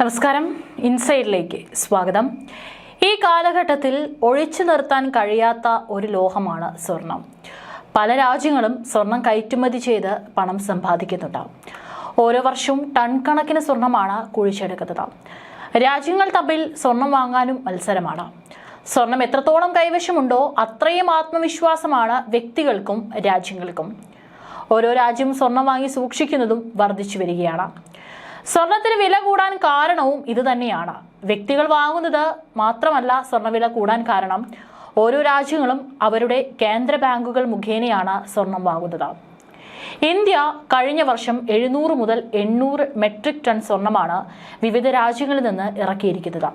നമസ്കാരം. ഇൻസൈഡിലേക്ക് സ്വാഗതം. ഈ കാലഘട്ടത്തിൽ ഒഴിച്ചു നിർത്താൻ കഴിയാത്ത ഒരു ലോഹമാണ് സ്വർണം. പല രാജ്യങ്ങളും സ്വർണം കയറ്റുമതി ചെയ്ത് പണം സമ്പാദിക്കുന്നുണ്ടാവും. ഓരോ വർഷവും ടൺ കണക്കിന് സ്വർണമാണ് കുഴിച്ചെടുക്കുന്നത്. രാജ്യങ്ങൾ തമ്മിൽ സ്വർണം വാങ്ങാനും മത്സരമാണ്. സ്വർണം എത്രത്തോളം കൈവശമുണ്ടോ അത്രയും ആത്മവിശ്വാസമാണ് വ്യക്തികൾക്കും രാജ്യങ്ങൾക്കും. ഓരോ രാജ്യവും സ്വർണം വാങ്ങി സൂക്ഷിക്കുന്നതും വർദ്ധിച്ചു വരികയാണ്. സ്വർണത്തിന് വില കൂടാൻ കാരണവും ഇത് തന്നെയാണ്. വ്യക്തികൾ വാങ്ങുന്നത് മാത്രമല്ല സ്വർണവില കൂടാൻ കാരണം. ഓരോ രാജ്യങ്ങളും അവരുടെ കേന്ദ്ര ബാങ്കുകൾ മുഖേനയാണ് സ്വർണം വാങ്ങുന്നത്. ഇന്ത്യ കഴിഞ്ഞ വർഷം എഴുന്നൂറ് മുതൽ എണ്ണൂറ് മെട്രിക് ടൺ സ്വർണമാണ് വിവിധ രാജ്യങ്ങളിൽ നിന്ന് ഇറക്കിയിരിക്കുന്നത്.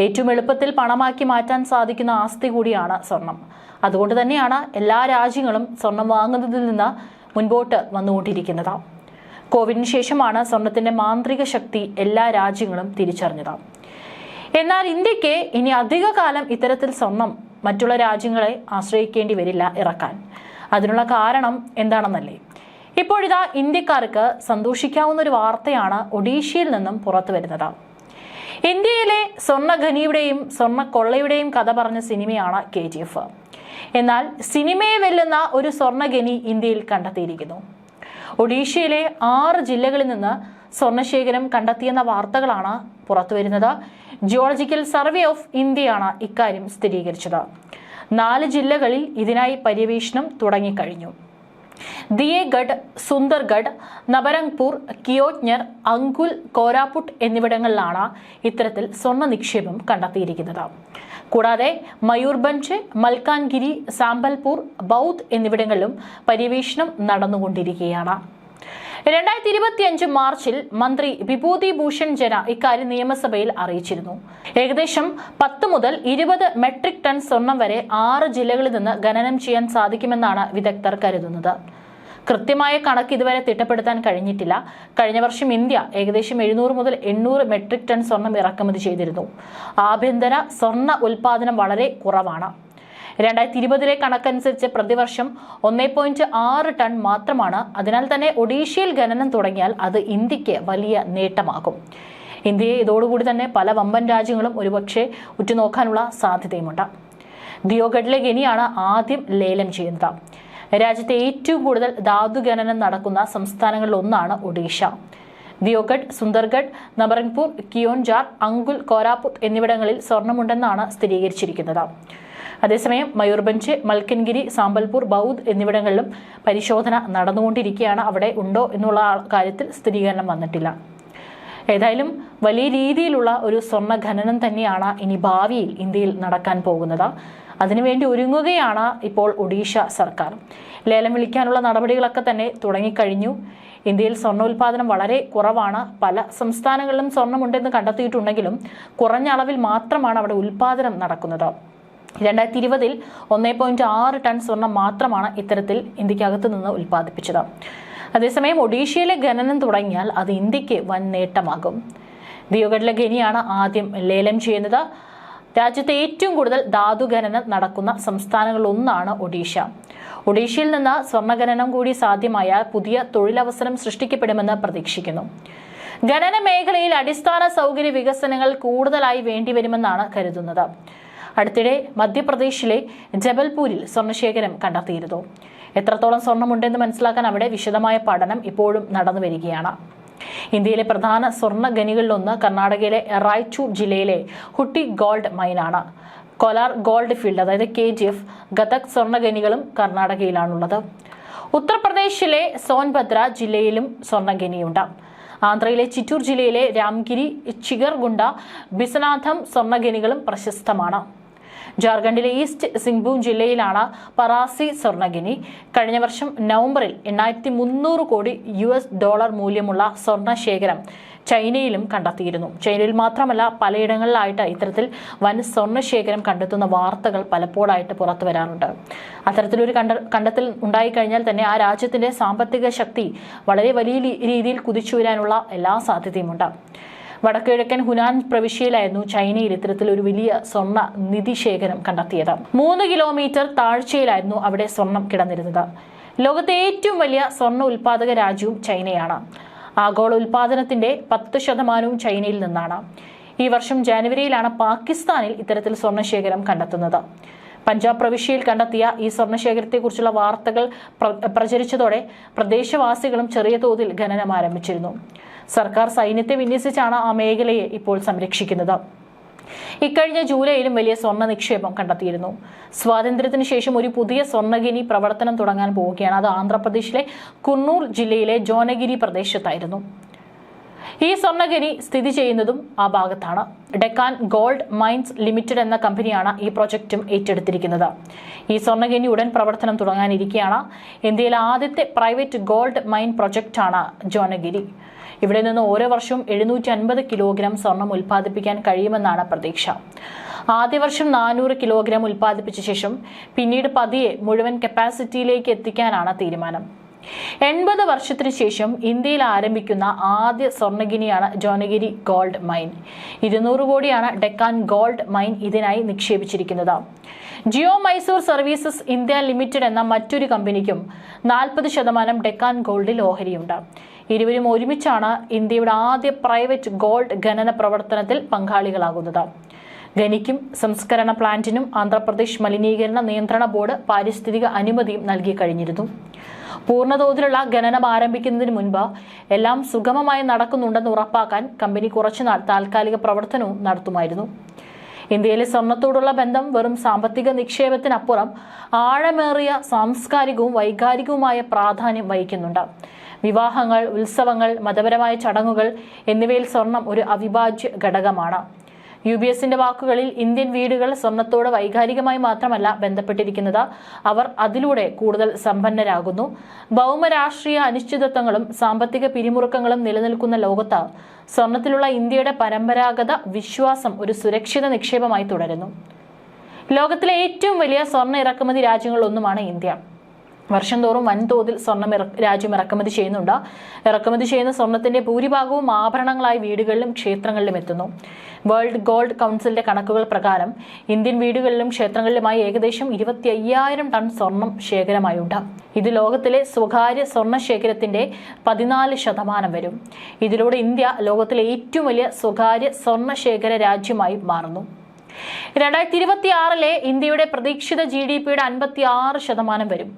ഏറ്റവും എളുപ്പത്തിൽ പണമാക്കി മാറ്റാൻ സാധിക്കുന്ന ആസ്തി കൂടിയാണ് സ്വർണം. അതുകൊണ്ട് തന്നെയാണ് എല്ലാ രാജ്യങ്ങളും സ്വർണം വാങ്ങുന്നതിൽ നിന്ന് മുൻപോട്ട് വന്നുകൊണ്ടിരിക്കുന്നത്. കോവിഡിന് ശേഷമാണ് സ്വർണത്തിന്റെ മാന്ത്രിക ശക്തി എല്ലാ രാജ്യങ്ങളും തിരിച്ചറിഞ്ഞത്. എന്നാൽ ഇന്ത്യയ്ക്ക് ഇനി അധിക കാലം ഇത്തരത്തിൽ സ്വർണം മറ്റുള്ള രാജ്യങ്ങളെ ആശ്രയിക്കേണ്ടി വരില്ല ഇറക്കാൻ. അതിനുള്ള കാരണം എന്താണെന്നല്ലേ? ഇപ്പോഴിതാ ഇന്ത്യക്കാർക്ക് സന്തോഷിക്കാവുന്ന ഒരു വാർത്തയാണ് ഒഡീഷയിൽ നിന്നും പുറത്തു വരുന്നത്. ഇന്ത്യയിലെ സ്വർണഖനിയുടെയും സ്വർണക്കൊള്ളയുടെയും കഥ പറഞ്ഞ സിനിമയാണ് കെ എന്നാൽ സിനിമയെ വെല്ലുന്ന ഒരു സ്വർണഖനി ഇന്ത്യയിൽ കണ്ടെത്തിയിരിക്കുന്നു. ഒഡീഷയിലെ ആറ് ജില്ലകളിൽ നിന്ന് സ്വർണശേഖരം കണ്ടെത്തിയെന്ന വാർത്തകളാണ് പുറത്തുവരുന്നത്. ജിയോളജിക്കൽ സർവേ ഓഫ് ഇന്ത്യയാണ് ഇക്കാര്യം സ്ഥിരീകരിച്ചത്. നാല് ജില്ലകളിൽ ഇതിനായി പര്യവേഷണം തുടങ്ങിക്കഴിഞ്ഞു. ദിയേഗഡ് സുന്ദർഗഡ് നബരംഗ്പൂർ കിയോജ്ഞർ അങ്കുൽ കോരാപുട്ട് എന്നിവിടങ്ങളിലാണ് ഇത്തരത്തിൽ സ്വർണ നിക്ഷേപം കണ്ടെത്തിയിരിക്കുന്നത്. കൂടാതെ മയൂർഭഞ്ച് മൽക്കാൻഗിരി സാമ്പൽപൂർ ബൌദ്ധ് എന്നിവിടങ്ങളിലും പര്യവേഷണം നടന്നുകൊണ്ടിരിക്കുകയാണ്. രണ്ടായിരത്തി ഇരുപത്തിയഞ്ച് മാർച്ചിൽ മന്ത്രി വിഭൂതി ഭൂഷൺ ജന ഇക്കാര്യം നിയമസഭയിൽ അറിയിച്ചിരുന്നു. ഏകദേശം പത്ത് മുതൽ ഇരുപത് മെട്രിക് ടൺ സ്വർണം വരെ ആറ് ജില്ലകളിൽ നിന്ന് ഖനനം ചെയ്യാൻ സാധിക്കുമെന്നാണ് വിദഗ്ധർ കരുതുന്നത്. കൃത്യമായ കണക്ക് ഇതുവരെ തിട്ടപ്പെടുത്താൻ കഴിഞ്ഞിട്ടില്ല. കഴിഞ്ഞ വർഷം ഇന്ത്യ ഏകദേശം എഴുന്നൂറ് മുതൽ എണ്ണൂറ് മെട്രിക് ടൺ സ്വർണം ഇറക്കുമതി ചെയ്തിരുന്നു. ആഭ്യന്തര സ്വർണ ഉൽപാദനം വളരെ കുറവാണ്. രണ്ടായിരത്തി ഇരുപതിലെ കണക്കനുസരിച്ച് പ്രതിവർഷം ഒന്നേ പോയിന്റ് ആറ് ടൺ മാത്രമാണ്. അതിനാൽ തന്നെ ഒഡീഷയിൽ ഖനനം തുടങ്ങിയാൽ അത് ഇന്ത്യയ്ക്ക് വലിയ നേട്ടമാകും. ഇന്ത്യയെ ഇതോടുകൂടി തന്നെ പല വമ്പൻ രാജ്യങ്ങളും ഒരുപക്ഷെ ഉറ്റുനോക്കാനുള്ള സാധ്യതയുമുണ്ട്. ദിയോഗഡിലെ ഖനിയാണ് ആദ്യം ലേലം ചെയ്യുന്നത്. രാജ്യത്തെ ഏറ്റവും കൂടുതൽ ധാതു ഖനനം നടക്കുന്ന സംസ്ഥാനങ്ങളിൽ ഒന്നാണ് ഒഡീഷ. ദിയോഗഡ് സുന്ദർഗഡ് നബറൻപൂർ കിയോൻജാർ അങ്കുൽ കോരാപുത്ത് എന്നിവിടങ്ങളിൽ സ്വർണമുണ്ടെന്നാണ് സ്ഥിരീകരിച്ചിരിക്കുന്നത്. അതേസമയം മയൂർഭഞ്ച് മൽക്കൻഗിരി സാമ്പൽപൂർ ബൌദ്ധ് എന്നിവിടങ്ങളിലും പരിശോധന നടന്നുകൊണ്ടിരിക്കുകയാണ്. അവിടെ ഉണ്ടോ എന്നുള്ള കാര്യത്തിൽ സ്ഥിരീകരണം വന്നിട്ടില്ല. ഏതായാലും വലിയ രീതിയിലുള്ള ഒരു സ്വർണ ഖനനം തന്നെയാണ് ഇനി ഭാവിയിൽ ഇന്ത്യയിൽ നടക്കാൻ പോകുന്നത്. അതിനുവേണ്ടി ഒരുങ്ങുകയാണ് ഇപ്പോൾ ഒഡീഷ സർക്കാർ. ലേലം വിളിക്കാനുള്ള നടപടികളൊക്കെ തന്നെ തുടങ്ങിക്കഴിഞ്ഞു. ഇന്ത്യയിൽ സ്വർണോൽപാദനം വളരെ കുറവാണ്. പല സംസ്ഥാനങ്ങളിലും സ്വർണമുണ്ടെന്ന് കണ്ടെത്തിയിട്ടുണ്ടെങ്കിലും കുറഞ്ഞ അളവിൽ മാത്രമാണ് അവിടെ ഉൽപാദനം നടക്കുന്നത്. രണ്ടായിരത്തി ഇരുപതിൽ ഒന്നേ പോയിന്റ് ആറ് ടൺ സ്വർണം മാത്രമാണ് ഇത്തരത്തിൽ ഇന്ത്യക്കകത്ത് നിന്ന് ഉൽപ്പാദിപ്പിച്ചത്. അതേസമയം ഒഡീഷയിലെ ഖനനം തുടങ്ങിയാൽ അത് ഇന്ത്യയ്ക്ക് വൻ നേട്ടമാകും. ദിയോഗഡിലെ ഖനിയാണ് ആദ്യം ലേലം ചെയ്യുന്നത്. രാജ്യത്തെ ഏറ്റവും കൂടുതൽ ധാതു ഖനനം നടക്കുന്ന സംസ്ഥാനങ്ങളിലൊന്നാണ് ഒഡീഷ. ഒഡീഷയിൽ നിന്ന് സ്വർണഖനനം കൂടി സാധ്യമായാൽ പുതിയ തൊഴിലവസരം സൃഷ്ടിക്കപ്പെടുമെന്ന് പ്രതീക്ഷിക്കുന്നു. ഖനന മേഖലയിൽ അടിസ്ഥാന സൗകര്യ വികസനങ്ങൾ കൂടുതലായി വേണ്ടിവരുമെന്നാണ് കരുതുന്നത്. അടുത്തിടെ മധ്യപ്രദേശിലെ ജബൽപൂരിൽ സ്വർണശേഖരം കണ്ടെത്തിയിരുന്നു. എത്രത്തോളം സ്വർണമുണ്ടെന്ന് മനസ്സിലാക്കാൻ അവിടെ വിശദമായ പഠനം ഇപ്പോഴും നടന്നു വരികയാണ്. ഇന്ത്യയിലെ പ്രധാന സ്വർണ ഖനികളിലൊന്ന് കർണാടകയിലെ റായ്ചൂർ ജില്ലയിലെ ഹുട്ടി ഗോൾഡ് മൈനാണ്. കൊലാർ ഗോൾഡ് ഫീൽഡ് അതായത് കെ ജി എഫ് ഗതക് സ്വർണ ഖനികളും കർണാടകയിലാണുള്ളത്. ഉത്തർപ്രദേശിലെ സോൻഭദ്ര ജില്ലയിലും സ്വർണഖനിയുണ്ട്. ആന്ധ്രയിലെ ചിറ്റൂർ ജില്ലയിലെ രാംഗിരി ചിഗർഗുണ്ട ബിസനാഥം സ്വർണഖനികളും പ്രശസ്തമാണ്. ജാർഖണ്ഡിലെ ഈസ്റ്റ് സിംഗ്ഭൂം ജില്ലയിലാണ് പറാസി സ്വർണഗിനി. കഴിഞ്ഞ വർഷം നവംബറിൽ എണ്ണായിരത്തി മുന്നൂറ് കോടി യു എസ് ഡോളർ മൂല്യമുള്ള സ്വർണ ശേഖരം ചൈനയിലും കണ്ടെത്തിയിരുന്നു. ചൈനയിൽ മാത്രമല്ല പലയിടങ്ങളിലായിട്ട് ഇത്തരത്തിൽ വൻ സ്വർണശേഖരം കണ്ടെത്തുന്ന വാർത്തകൾ പലപ്പോഴായിട്ട് പുറത്തു വരാറുണ്ട്. അത്തരത്തിലൊരു കണ്ട കണ്ടെത്തൽ ഉണ്ടായിക്കഴിഞ്ഞാൽ തന്നെ ആ രാജ്യത്തിന്റെ സാമ്പത്തിക ശക്തി വളരെ വലിയ രീതിയിൽ കുതിച്ചുയരാനുള്ള എല്ലാ സാധ്യതയുമുണ്ട്. വടക്കുകിഴക്കൻ ഹുനാൻ പ്രവിശ്യയിലായിരുന്നു ചൈനയിൽ ഇത്തരത്തിൽ ഒരു വലിയ സ്വർണ നിധി ശേഖരം കണ്ടെത്തിയത്. മൂന്ന് കിലോമീറ്റർ താഴ്ചയിലായിരുന്നു അവിടെ സ്വർണം കിടന്നിരുന്നത്. ലോകത്തെ ഏറ്റവും വലിയ സ്വർണ ഉൽപാദക രാജ്യവും ചൈനയാണ്. ആഗോള ഉൽപാദനത്തിന്റെ പത്ത് ശതമാനവും ചൈനയിൽ നിന്നാണ്. ഈ വർഷം ജനുവരിയിലാണ് പാകിസ്ഥാനിൽ ഇത്തരത്തിൽ സ്വർണശേഖരം കണ്ടെത്തുന്നത്. പഞ്ചാബ് പ്രവിശ്യയിൽ കണ്ടെത്തിയ ഈ സ്വർണശേഖരത്തെക്കുറിച്ചുള്ള വാർത്തകൾ പ്ര- പ്രചരിച്ചതോടെ പ്രദേശവാസികളും ചെറിയ തോതിൽ ഖനനം ആരംഭിച്ചിരുന്നു. സർക്കാർ സൈന്യത്തെ വിന്യസിച്ചാണ് ആ മേഖലയെ ഇപ്പോൾ സംരക്ഷിക്കുന്നത്. ഇക്കഴിഞ്ഞ ജൂലൈയിലും വലിയ സ്വർണ നിക്ഷേപം കണ്ടെത്തിയിരുന്നു. സ്വാതന്ത്ര്യത്തിന് ശേഷം ഒരു പുതിയ സ്വർണഗിനി പ്രവർത്തനം തുടങ്ങാൻ പോവുകയാണ്. അത് ആന്ധ്രാപ്രദേശിലെ കുന്നൂർ ജില്ലയിലെ ജോനഗിരി പ്രദേശത്തായിരുന്നു. ഈ സ്വർണഖനി സ്ഥിതി ചെയ്യുന്നതും ആ ഭാഗത്താണ്. ഡെക്കാൻ ഗോൾഡ് മൈൻസ് ലിമിറ്റഡ് എന്ന കമ്പനിയാണ് ഈ പ്രൊജക്റ്റും ഏറ്റെടുത്തിരിക്കുന്നത്. ഈ സ്വർണഖനി ഉടൻ പ്രവർത്തനം തുടങ്ങാനിരിക്കുകയാണ് ഇന്ത്യയിലെ ആദ്യത്തെ പ്രൈവറ്റ് ഗോൾഡ് മൈൻ പ്രൊജക്റ്റാണ് ജോണഗിരി ഇവിടെ നിന്ന് ഓരോ വർഷവും എഴുന്നൂറ്റി അൻപത് കിലോഗ്രാം സ്വർണം ഉൽപ്പാദിപ്പിക്കാൻ കഴിയുമെന്നാണ് പ്രതീക്ഷ. ആദ്യ വർഷം നാനൂറ് കിലോഗ്രാം ഉൽപ്പാദിപ്പിച്ച ശേഷം പിന്നീട് പതിയെ മുഴുവൻ കപ്പാസിറ്റിയിലേക്ക് എത്തിക്കാനാണ് തീരുമാനം. എൺപത് വർഷത്തിനു ശേഷം ഇന്ത്യയിൽ ആരംഭിക്കുന്ന ആദ്യ സ്വർണഗിനിയാണ് ജോനഗിരി ഗോൾഡ് മൈൻ. ഇരുന്നൂറ് കോടിയാണ് ഡെക്കാൻ ഗോൾഡ് മൈൻ ഇതിനായി നിക്ഷേപിച്ചിരിക്കുന്നത്. Geo Mysore Services India Limited എന്ന മറ്റൊരു കമ്പനിക്കും നാൽപ്പത് ശതമാനം ഡെക്കാൻ ഗോൾഡിൽ ഓഹരിയുണ്ട്. ഇരുവരും ഒരുമിച്ചാണ് ഇന്ത്യയുടെ ആദ്യ പ്രൈവറ്റ് ഗോൾഡ് ഖനന പ്രവർത്തനത്തിൽ പങ്കാളികളാകുന്നത്. ഖനിക്കും സംസ്കരണ പ്ലാന്റിനും ആന്ധ്രാപ്രദേശ് മലിനീകരണ നിയന്ത്രണ ബോർഡ് പാരിസ്ഥിതിക അനുമതിയും നൽകി കഴിഞ്ഞിരുന്നു. പൂർണതോതിലുള്ള ഖനനം ആരംഭിക്കുന്നതിന് മുൻപ് എല്ലാം സുഗമമായി നടക്കുന്നുണ്ടെന്ന് ഉറപ്പാക്കാൻ കമ്പനി കുറച്ചുനാൾ താൽക്കാലിക പ്രവർത്തനവും നടത്തുമായിരുന്നു. ഇന്ത്യയിലെ സ്വർണത്തോടുള്ള ബന്ധം വെറും സാമ്പത്തിക നിക്ഷേപത്തിനപ്പുറം ആഴമേറിയ സാംസ്കാരികവും വൈകാരികവുമായ പ്രാധാന്യം വഹിക്കുന്നുണ്ട്. വിവാഹങ്ങൾ ഉത്സവങ്ങൾ മതപരമായ ചടങ്ങുകൾ എന്നിവയിൽ സ്വർണം ഒരു അവിഭാജ്യ ഘടകമാണ്. യു ബി എസിന്റെ വാക്കുകളിൽ ഇന്ത്യൻ വീടുകൾ സ്വർണത്തോട് വൈകാരികമായി മാത്രമല്ല ബന്ധപ്പെട്ടിരിക്കുന്നത്. അവർ അതിലൂടെ കൂടുതൽ സമ്പന്നരാകുന്നു. ഭൗമരാഷ്ട്രീയ അനിശ്ചിതത്വങ്ങളും സാമ്പത്തിക പിരിമുറുക്കങ്ങളും നിലനിൽക്കുന്ന ലോകത്ത് സ്വർണത്തിലുള്ള ഇന്ത്യയുടെ പരമ്പരാഗത വിശ്വാസം ഒരു സുരക്ഷിത നിക്ഷേപമായി തുടരുന്നു. ലോകത്തിലെ ഏറ്റവും വലിയ സ്വർണ ഇറക്കുമതി രാജ്യങ്ങളിലൊന്നുമാണ് ഇന്ത്യ. വർഷം തോറും വൻതോതിൽ സ്വർണം രാജ്യം ഇറക്കുമതി ചെയ്യുന്നുണ്ട്. ഇറക്കുമതി ചെയ്യുന്ന സ്വർണത്തിന്റെ ഭൂരിഭാഗവും ആഭരണങ്ങളായി വീടുകളിലും ക്ഷേത്രങ്ങളിലും എത്തുന്നു. വേൾഡ് ഗോൾഡ് കൗൺസിലിന്റെ കണക്കുകൾ പ്രകാരം ഇന്ത്യൻ വീടുകളിലും ക്ഷേത്രങ്ങളിലുമായി ഏകദേശം ഇരുപത്തി അയ്യായിരം ടൺ സ്വർണം ശേഖരമായുണ്ട്. ഇത് ലോകത്തിലെ സ്വകാര്യ സ്വർണ ശേഖരത്തിന്റെ പതിനാല് ശതമാനം വരും. ഇതിലൂടെ ഇന്ത്യ ലോകത്തിലെ ഏറ്റവും വലിയ സ്വകാര്യ സ്വർണ ശേഖര രാജ്യമായി മാറുന്നു. രണ്ടായിരത്തി ഇരുപത്തി ആറിലെ ഇന്ത്യയുടെ പ്രതീക്ഷിത ജി ഡി പിയുടെ അൻപത്തി ആറ് ശതമാനം വരും.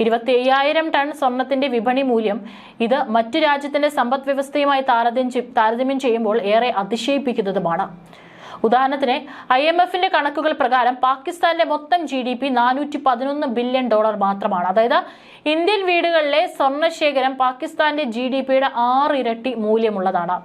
ഇരുപത്തി അയ്യായിരം ടൺ സ്വർണത്തിന്റെ വിപണി മൂല്യം ഇത് മറ്റു രാജ്യത്തിന്റെ സമ്പദ് വ്യവസ്ഥയുമായി താരതമ്യം താരതമ്യം ചെയ്യുമ്പോൾ ഏറെ അതിശയിപ്പിക്കുന്നതുമാണ്. ഉദാഹരണത്തിന് ഐ എം എഫിന്റെ കണക്കുകൾ പ്രകാരം പാകിസ്ഥാനിലെ മൊത്തം ജി ഡി പി നാനൂറ്റി പതിനൊന്ന് ബില്യൺ ഡോളർ മാത്രമാണ്. അതായത് ഇന്ത്യൻ വീടുകളിലെ സ്വർണശേഖരം പാകിസ്ഥാന്റെ ജി ഡി പിയുടെ ആറ് ഇരട്ടി മൂല്യമുള്ളതാണ്.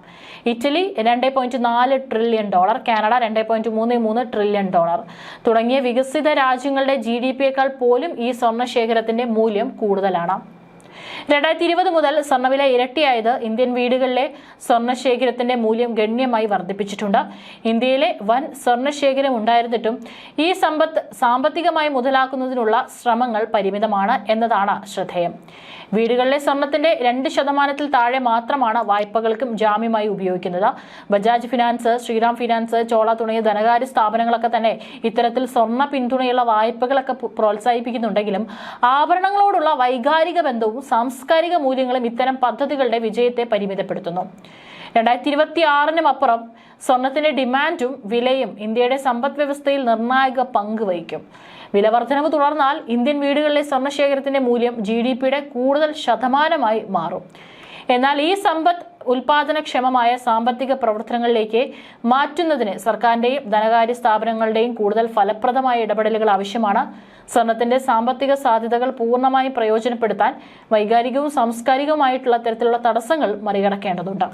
ഇറ്റലി രണ്ട് പോയിന്റ് നാല് ട്രില്യൺ ഡോളർ കാനഡ രണ്ട് പോയിന്റ് മൂന്ന് മൂന്ന് ട്രില്യൺ ഡോളർ. തുടങ്ങിയ വികസിത രാജ്യങ്ങളുടെ ജി ഡി പിയേക്കാൾ പോലും ഈ സ്വർണശേഖരത്തിന്റെ മൂല്യം കൂടുതലാണ്. രണ്ടായിരത്തി ഇരുപത് മുതൽ സ്വർണവില ഇരട്ടിയായത് ഇന്ത്യൻ വീടുകളിലെ സ്വർണശേഖരത്തിന്റെ മൂല്യം ഗണ്യമായി വർദ്ധിപ്പിച്ചിട്ടുണ്ട്. ഇന്ത്യയിലെ വൻ സ്വർണശേഖരം ഉണ്ടായിരുന്നിട്ടും ഈ സമ്പത്ത് സാമ്പത്തികമായി മുതലാക്കുന്നതിനുള്ള ശ്രമങ്ങൾ പരിമിതമാണ് എന്നതാണ് ശ്രദ്ധേയം. വീടുകളിലെ സ്വർണത്തിന്റെ രണ്ട് ശതമാനത്തിൽ താഴെ മാത്രമാണ് വായ്പകൾക്കും ജാമ്യമായി ഉപയോഗിക്കുന്നത്. ബജാജ് ഫിനാൻസ് ശ്രീറാം ഫിനാൻസ് ചോള തുടങ്ങിയ ധനകാര്യ സ്ഥാപനങ്ങളൊക്കെ തന്നെ ഇത്തരത്തിൽ സ്വർണ പിന്തുണയുള്ള വായ്പകളൊക്കെ പ്രോത്സാഹിപ്പിക്കുന്നുണ്ടെങ്കിലും ആഭരണങ്ങളോടുള്ള വൈകാരിക ബന്ധവും സാംസ്കാരിക മൂല്യങ്ങളും ഇത്തരം പദ്ധതികളുടെ വിജയത്തെ പരിമിതപ്പെടുത്തുന്നു. രണ്ടായിരത്തി ഇരുപത്തി ആറിനും അപ്പുറം സ്വർണത്തിന്റെ ഡിമാൻഡും വിലയും ഇന്ത്യയുടെ സമ്പദ് വ്യവസ്ഥയിൽ നിർണായക പങ്ക് വഹിക്കും. വിലവർദ്ധനവ് തുടർന്നാൽ ഇന്ത്യൻ വീടുകളിലെ സ്വർണശേഖരത്തിന്റെ മൂല്യം ജി ഡി പിയുടെ കൂടുതൽ ശതമാനമായി മാറും. എന്നാൽ ഈ സമ്പത്ത് ഉൽപാദനക്ഷമമായ സാമ്പത്തിക പ്രവർത്തനങ്ങളിലേക്ക് മാറ്റുന്നതിന് സർക്കാരിന്റെയും ധനകാര്യ സ്ഥാപനങ്ങളുടെയും കൂടുതൽ ഫലപ്രദമായ ഇടപെടലുകൾ ആവശ്യമാണ്. സ്വർണത്തിന്റെ സാമ്പത്തിക സാധ്യതകൾ പൂർണമായും പ്രയോജനപ്പെടുത്താൻ വൈകാരികവും സാംസ്കാരികവുമായിട്ടുള്ള തരത്തിലുള്ള തടസ്സങ്ങൾ മറികടക്കേണ്ടതുണ്ട്.